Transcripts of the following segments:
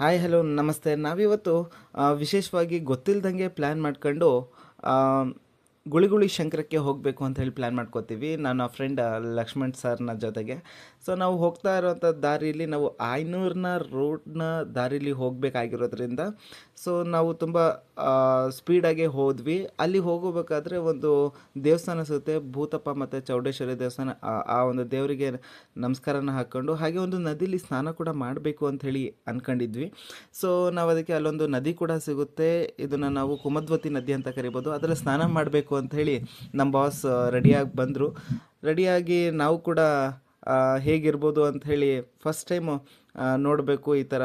Hi hello ನಮಸ್ತೆ. ನಾವಿವತ್ತು ವಿಶೇಷವಾಗಿ ಗೊತ್ತಿಲ್ಲದಂಗೆ ಪ್ಲ್ಯಾನ್ ಮಾಡ್ಕೊಂಡು ಗುಳಿಗುಳಿ ಶಂಕರಕ್ಕೆ ಹೋಗಬೇಕು ಅಂತ ಹೇಳಿ ಪ್ಲ್ಯಾನ್ ಮಾಡ್ಕೋತೀವಿ. ನನ್ನ ಫ್ರೆಂಡ್ ಲಕ್ಷ್ಮಣ್ ಸರ್ನ ಜೊತೆಗೆ. ಸೊ ನಾವು ಹೋಗ್ತಾ ಇರೋಂಥ ದಾರಿಲಿ ನಾವು ಐನೂರನ್ನ ರೋಡ್ನ ದಾರಿಲಿ ಹೋಗಬೇಕಾಗಿರೋದ್ರಿಂದ ಸೊ ನಾವು ತುಂಬ ಸ್ಪೀಡಾಗೆ ಹೋದ್ವಿ. ಅಲ್ಲಿ ಹೋಗಬೇಕಾದ್ರೆ ಒಂದು ದೇವಸ್ಥಾನ ಸಿಗುತ್ತೆ. ಭೂತಪ್ಪ ಮತ್ತು ಚೌಡೇಶ್ವರಿ ದೇವಸ್ಥಾನ, ಆ- ಆ ಒಂದು ದೇವರಿಗೆ ನಮಸ್ಕಾರನ ಹಾಕ್ಕೊಂಡು ಹಾಗೆ ಒಂದು ನದಿಲಿ ಸ್ನಾನ ಕೂಡ ಮಾಡಬೇಕು ಅಂಥೇಳಿ ಅಂದ್ಕೊಂಡಿದ್ವಿ ಸೊ ನಾವು ಅದಕ್ಕೆ ಅಲ್ಲೊಂದು ನದಿ ಕೂಡ ಸಿಗುತ್ತೆ. ಇದನ್ನು ನಾವು ಕುಮದ್ವತಿ ನದಿ ಅಂತ ಕರಿಬೋದು. ಅದರಲ್ಲಿ ಸ್ನಾನ ಮಾಡಬೇಕು ಅಂತ ಹೇಳಿ ನಮ್ಮ ಬಾಸ್ ರೆಡಿಯಾಗಿ ಬಂದರು. ರೆಡಿಯಾಗಿ ನಾವು ಕೂಡ ಹೇಗಿರ್ಬೋದು ಅಂತ ಹೇಳಿ ಫಸ್ಟ್ ಟೈಮು ನೋಡಬೇಕು ಈ ಥರ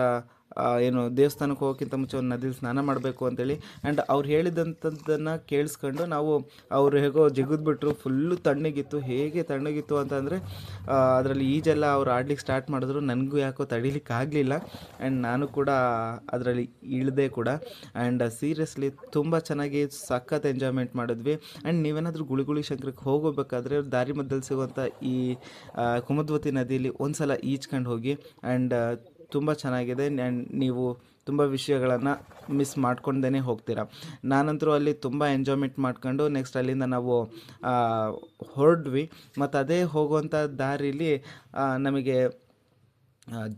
ಏನು ದೇವಸ್ಥಾನಕ್ಕೆ ಹೋಗೋಕ್ಕಿಂತ ಮುಂಚೆ ಒಂದು ನದಿಲಿ ಸ್ನಾನ ಮಾಡಬೇಕು ಅಂತೇಳಿ. ಆ್ಯಂಡ್ ಅವ್ರು ಹೇಳಿದಂಥದ್ದನ್ನು ಕೇಳಿಸ್ಕೊಂಡು ನಾವು ಅವರು ಹೇಗೋ ಜಿಗಿದ್ಬಿಟ್ರು ಫುಲ್ಲು ತಣ್ಣಗಿತ್ತು. ಹೇಗೆ ತಣ್ಣಗಿತ್ತು ಅಂತಂದರೆ ಅದರಲ್ಲಿ ಈಜೆಲ್ಲ ಅವ್ರು ಆಡ್ಲಿಕ್ಕೆ ಸ್ಟಾರ್ಟ್ ಮಾಡಿದ್ರು. ನನಗೂ ಯಾಕೋ ತಡಿಲಿಕ್ಕೆ ಆಗಲಿಲ್ಲ. ಆ್ಯಂಡ್ ನಾನು ಕೂಡ ಅದರಲ್ಲಿ ಇಳಿದೆ ಕೂಡ. ಆ್ಯಂಡ್ ಸೀರಿಯಸ್ಲಿ ತುಂಬ ಚೆನ್ನಾಗಿ ಸಖತ್ ಎಂಜಾಯ್ಮೆಂಟ್ ಮಾಡಿದ್ವಿ. ಆ್ಯಂಡ್ ನೀವೇನಾದರೂ ಗುಳಿಗುಳಿ ಶಂಕರಕ್ಕೆ ಹೋಗಬೇಕಾದ್ರೆ ದಾರಿ ಮಧ್ಯದಲ್ಲಿ ಸಿಗುವಂಥ ಈ ಕುಮದ್ವತಿ ನದಿಯಲ್ಲಿ ಒಂದು ಸಲ ಈಜ್ಕೊಂಡು ಹೋಗಿ. ಆ್ಯಂಡ್ ತುಂಬ ಚೆನ್ನಾಗಿದೆ. ನೀವು ತುಂಬ ವಿಷಯಗಳನ್ನು ಮಿಸ್ ಮಾಡ್ಕೊಂಡೇ ಹೋಗ್ತೀರಾ. ನಾನಂತರೂ ಅಲ್ಲಿ ತುಂಬ ಎಂಜಾಯ್ಮೆಂಟ್ ಮಾಡ್ಕೊಂಡು ನೆಕ್ಸ್ಟ್ ಅಲ್ಲಿಂದ ನಾವು ಹೊರಡ್ವಿ. ಮತ್ತು ಅದೇ ಹೋಗುವಂಥ ದಾರಿಲಿ ನಮಗೆ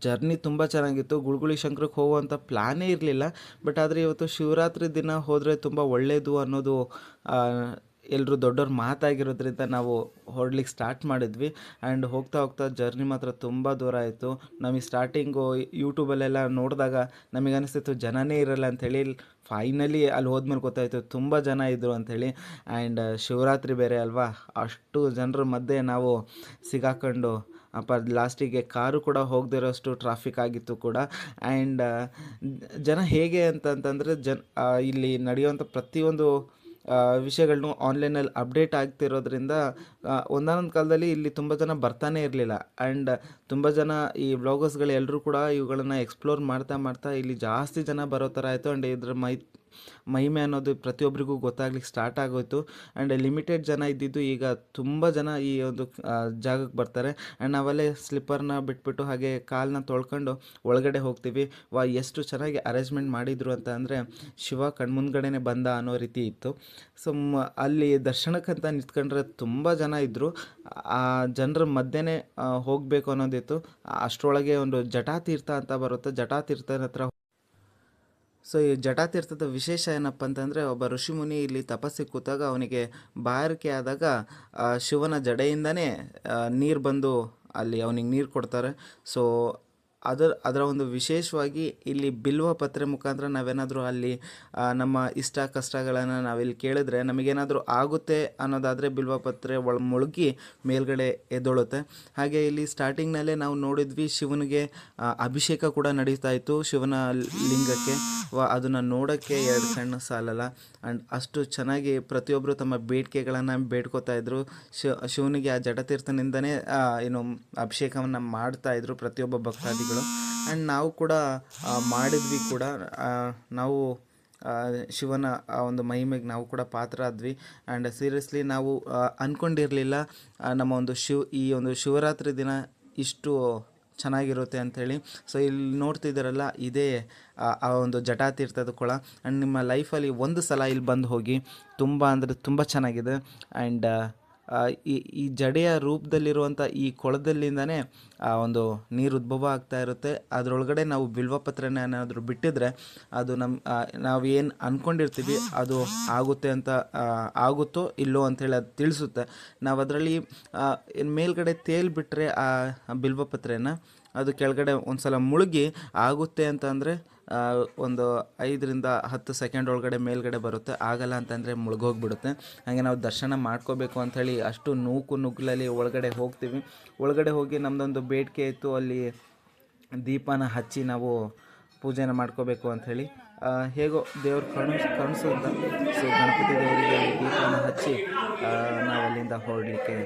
ಜರ್ನಿ ತುಂಬ ಚೆನ್ನಾಗಿತ್ತು. ಗುಳ್ಗುಳಿ ಶಂಕರಕ್ಕೆ ಹೋಗುವಂಥ ಪ್ಲ್ಯಾನೇ ಇರಲಿಲ್ಲ. ಬಟ್ ಆದರೆ ಇವತ್ತು ಶಿವರಾತ್ರಿ ದಿನ ಹೋದರೆ ತುಂಬ ಒಳ್ಳೆಯದು ಅನ್ನೋದು ಎಲ್ಲರೂ ದೊಡ್ಡವ್ರ ಮಾತಾಗಿರೋದ್ರಿಂದ ನಾವು ಹೊರಡ್ಲಿಕ್ಕೆ ಸ್ಟಾರ್ಟ್ ಮಾಡಿದ್ವಿ. ಆ್ಯಂಡ್ ಹೋಗ್ತಾ ಹೋಗ್ತಾ ಜರ್ನಿ ಮಾತ್ರ ತುಂಬ ದೂರ ಆಯಿತು. ನಮಗೆ ಸ್ಟಾರ್ಟಿಂಗು ಯೂಟ್ಯೂಬಲ್ಲೆಲ್ಲ ನೋಡಿದಾಗ ನಮಗೆ ಅನಿಸ್ತಿತ್ತು ಜನನೇ ಇರಲ್ಲ ಅಂಥೇಳಿ ಫೈನಲಿ ಅಲ್ಲಿ ಹೋದ್ಮೇಲೆ ಗೊತ್ತಾಯಿತು ತುಂಬ ಜನ ಇದ್ದರು ಅಂಥೇಳಿ ಆ್ಯಂಡ್ ಶಿವರಾತ್ರಿ ಬೇರೆ ಅಲ್ವಾ? ಅಷ್ಟು ಜನರ ಮಧ್ಯೆ ನಾವು ಸಿಗಾಕೊಂಡು, ಅಪ್ಪ ಲಾಸ್ಟಿಗೆ ಕಾರು ಕೂಡ ಹೋಗದಿರೋಷ್ಟು ಟ್ರಾಫಿಕ್ ಆಗಿತ್ತು ಕೂಡ. ಆ್ಯಂಡ್ ಜನ ಹೇಗೆ ಅಂತಂತಂದರೆ ಜನ ಇಲ್ಲಿ ನಡೆಯುವಂಥ ಪ್ರತಿಯೊಂದು ವಿಷಯಗಳನ್ನು ಆನ್ಲೈನಲ್ಲಿ ಅಪ್ಡೇಟ್ ಆಗ್ತಿರೋದ್ರಿಂದ ಒಂದಾನೊಂದು ಕಾಲದಲ್ಲಿ ಇಲ್ಲಿ ತುಂಬ ಜನ ಬರ್ತಾನೆ ಇರಲಿಲ್ಲ. ಆ್ಯಂಡ್ ತುಂಬ ಜನ ಈ ವ್ಲಾಗರ್ಸ್ಗಳು ಎಲ್ಲರೂ ಕೂಡ ಇವುಗಳನ್ನು ಎಕ್ಸ್ಪ್ಲೋರ್ ಮಾಡ್ತಾ ಮಾಡ್ತಾ ಇಲ್ಲಿ ಜಾಸ್ತಿ ಜನ ಬರೋ ಥರ ಆಯಿತು. ಆ್ಯಂಡ್ ಇದ್ರ ಮೈ ಮಹಿಮೆ ಅನ್ನೋದು ಪ್ರತಿಯೊಬ್ಬರಿಗೂ ಗೊತ್ತಾಗ್ಲಿಕ್ಕೆ ಸ್ಟಾರ್ಟ್ ಆಗೋಯ್ತು. ಆ್ಯಂಡ್ ಲಿಮಿಟೆಡ್ ಜನ ಇದ್ದಿದ್ದು ಈಗ ತುಂಬ ಜನ ಈ ಒಂದು ಜಾಗಕ್ಕೆ ಬರ್ತಾರೆ. ಆ್ಯಂಡ್ ನಾವಲ್ಲೇ ಸ್ಲಿಪ್ಪರ್ನ ಬಿಟ್ಬಿಟ್ಟು ಹಾಗೆ ಕಾಲನ್ನ ತೊಳ್ಕೊಂಡು ಒಳಗಡೆ ಹೋಗ್ತೀವಿ. ವಾ, ಎಷ್ಟು ಚೆನ್ನಾಗಿ ಅರೇಂಜ್ಮೆಂಟ್ ಮಾಡಿದರು ಅಂತ ಅಂದರೆ ಶಿವ ಕಣ್ಮುಂದ್ಗಡೆನೆ ಬಂದ ಅನ್ನೋ ರೀತಿ ಇತ್ತು. ಸೊ ಅಲ್ಲಿ ದರ್ಶನಕ್ಕಂತ ನಿಂತ್ಕೊಂಡ್ರೆ ತುಂಬ ಜನ ಇದ್ದರು ಆ, ಜನರ ಮಧ್ಯೆನೇ ಹೋಗಬೇಕು ಅನ್ನೋದಿತ್ತು. ಅಷ್ಟರೊಳಗೆ ಒಂದು ಜಟಾತೀರ್ಥ ಅಂತ ಬರುತ್ತೆ. ಜಟಾತೀರ್ಥನ ಹತ್ರ ಸೊ ಈ ಜಟಾತೀರ್ಥದ ವಿಶೇಷ ಏನಪ್ಪ ಅಂತಂದರೆ, ಒಬ್ಬ ಋಷಿಮುನಿ ಇಲ್ಲಿ ತಪಸ್ಸಿ ಕೂತಾಗ ಅವನಿಗೆ ಬಾಯಾರಿಕೆ ಆದಾಗ ಶಿವನ ಜಡೆಯಿಂದನೇ ನೀರು ಬಂದು ಅಲ್ಲಿ ಅವನಿಗೆ ನೀರು ಕೊಡ್ತಾರೆ. ಸೊ ಅದರ ಅದರ ಒಂದು ವಿಶೇಷವಾಗಿ ಇಲ್ಲಿ ಬಿಲ್ವ ಪತ್ರೆ ಮುಖಾಂತರ ನಾವೇನಾದರೂ ಅಲ್ಲಿ ನಮ್ಮ ಇಷ್ಟ ಕಷ್ಟಗಳನ್ನು ನಾವಿಲ್ಲಿ ಕೇಳಿದ್ರೆ ನಮಗೇನಾದರೂ ಆಗುತ್ತೆ ಅನ್ನೋದಾದರೆ ಬಿಲ್ವ ಪತ್ರೆ ಒಳ ಮುಳುಗಿ ಮೇಲ್ಗಡೆ ಎದ್ದೊಳುತ್ತೆ. ಹಾಗೆ ಇಲ್ಲಿ ಸ್ಟಾರ್ಟಿಂಗ್ನಲ್ಲೇ ನಾವು ನೋಡಿದ್ವಿ ಶಿವನಿಗೆ ಅಭಿಷೇಕ ಕೂಡ ನಡೀತಾ ಇತ್ತು ಶಿವನ ಲಿಂಗಕ್ಕೆ. ಅದನ್ನು ನೋಡೋಕ್ಕೆ ಎರಡು ಕಣ್ಣು ಸಾಲಲ್ಲ. ಆ್ಯಂಡ್ ಅಷ್ಟು ಚೆನ್ನಾಗಿ ಪ್ರತಿಯೊಬ್ಬರು ತಮ್ಮ ಬೇಡಿಕೆಗಳನ್ನು ಬೇಡ್ಕೋತಾ ಇದ್ರು. ಶಿವನಿಗೆ ಆ ಜಡತೀರ್ಥನಿಂದನೇ ಏನು ಅಭಿಷೇಕವನ್ನು ಮಾಡ್ತಾ ಇದ್ರು ಪ್ರತಿಯೊಬ್ಬ ಭಕ್ತಾದಿಗಳು. ಆ್ಯಂಡ್ ನಾವು ಕೂಡ ಮಾಡಿದ್ವಿ ಕೂಡ ನಾವು ಶಿವನ, ಆ, ಒಂದು ಮಹಿಮೆಗೆ ನಾವು ಕೂಡ ಪಾತ್ರ ಆದ್ವಿ. ಆ್ಯಂಡ್ ಸೀರಿಯಸ್ಲಿ ನಾವು ಅಂದ್ಕೊಂಡಿರಲಿಲ್ಲ ನಮ್ಮ ಒಂದು ಶಿವ, ಈ ಒಂದು ಶಿವರಾತ್ರಿ ದಿನ ಇಷ್ಟು ಚೆನ್ನಾಗಿರುತ್ತೆ ಅಂಥೇಳಿ. ಸೊ ಇಲ್ಲಿ ನೋಡ್ತಿದ್ದೀರಲ್ಲ, ಇದೇ, ಆ ಒಂದು ಜಟಾತೀರ್ಥದ ಕೊಳ. ಆ್ಯಂಡ್ ನಿಮ್ಮ ಲೈಫಲ್ಲಿ ಒಂದು ಸಲ ಇಲ್ಲಿ ಬಂದು ಹೋಗಿ, ತುಂಬ ಅಂದರೆ ತುಂಬ ಚೆನ್ನಾಗಿದೆ. ಆ್ಯಂಡ್ ಈ ಜಡೆಯ ರೂಪದಲ್ಲಿರುವಂಥ ಈ ಕೊಳದಲ್ಲಿಂದನೇ ಆ ಒಂದು ನೀರು ಉದ್ಭವ ಆಗ್ತಾ ಇರುತ್ತೆ. ಅದರೊಳಗಡೆ ನಾವು ಬಿಲ್ವಪತ್ರನ ಏನಾದರೂ ಬಿಟ್ಟಿದ್ರೆ ಅದು ನಮ್ಮ ನಾವು ಏನು ಅಂದ್ಕೊಂಡಿರ್ತೀವಿ ಅದು ಆಗುತ್ತೆ ಅಂತ ಆಗುತ್ತೋ ಇಲ್ಲೋ ಅಂಥೇಳಿ ಅದು ತಿಳಿಸುತ್ತೆ. ನಾವು ಅದರಲ್ಲಿ ಮೇಲ್ಗಡೆ ತೇಲ್ಬಿಟ್ರೆ ಆ ಬಿಲ್ವಪತ್ರೆನ ಅದು ಕೆಳಗಡೆ ಒಂದು ಸಲ ಮುಳುಗಿ ಆಗುತ್ತೆ ಅಂತಂದರೆ ಒಂದು ಐದರಿಂದ ಹತ್ತು ಸೆಕೆಂಡ್ ಒಳಗಡೆ ಮೇಲ್ಗಡೆ ಬರುತ್ತೆ. ಆಗಲ್ಲ ಅಂತಂದರೆ ಮುಳುಗೋಗ್ಬಿಡುತ್ತೆ. ಹಾಗೆ ನಾವು ದರ್ಶನ ಮಾಡ್ಕೋಬೇಕು ಅಂಥೇಳಿ ಅಷ್ಟು ನೂಕು ನುಗ್ಗಲಲ್ಲಿ ಒಳಗಡೆ ಹೋಗ್ತೀವಿ. ಒಳಗಡೆ ಹೋಗಿ ನಮ್ಮದೊಂದು ಬೇಡಿಕೆ ಇತ್ತು, ಅಲ್ಲಿ ದೀಪನ ಹಚ್ಚಿ ನಾವು ಪೂಜೆನ ಮಾಡ್ಕೋಬೇಕು ಅಂಥೇಳಿ ಹೇಗೋ ದೇವ್ರು ಕಣ್ ಕಣಿಸುತ್ತ ಸೊ ಗಣಪತಿ ದೇವರಿಗೆ ದೀಪನ ಹಚ್ಚಿ ನಾವು ಅಲ್ಲಿಂದ ಹೊರಡಲಿಕ್ಕೆ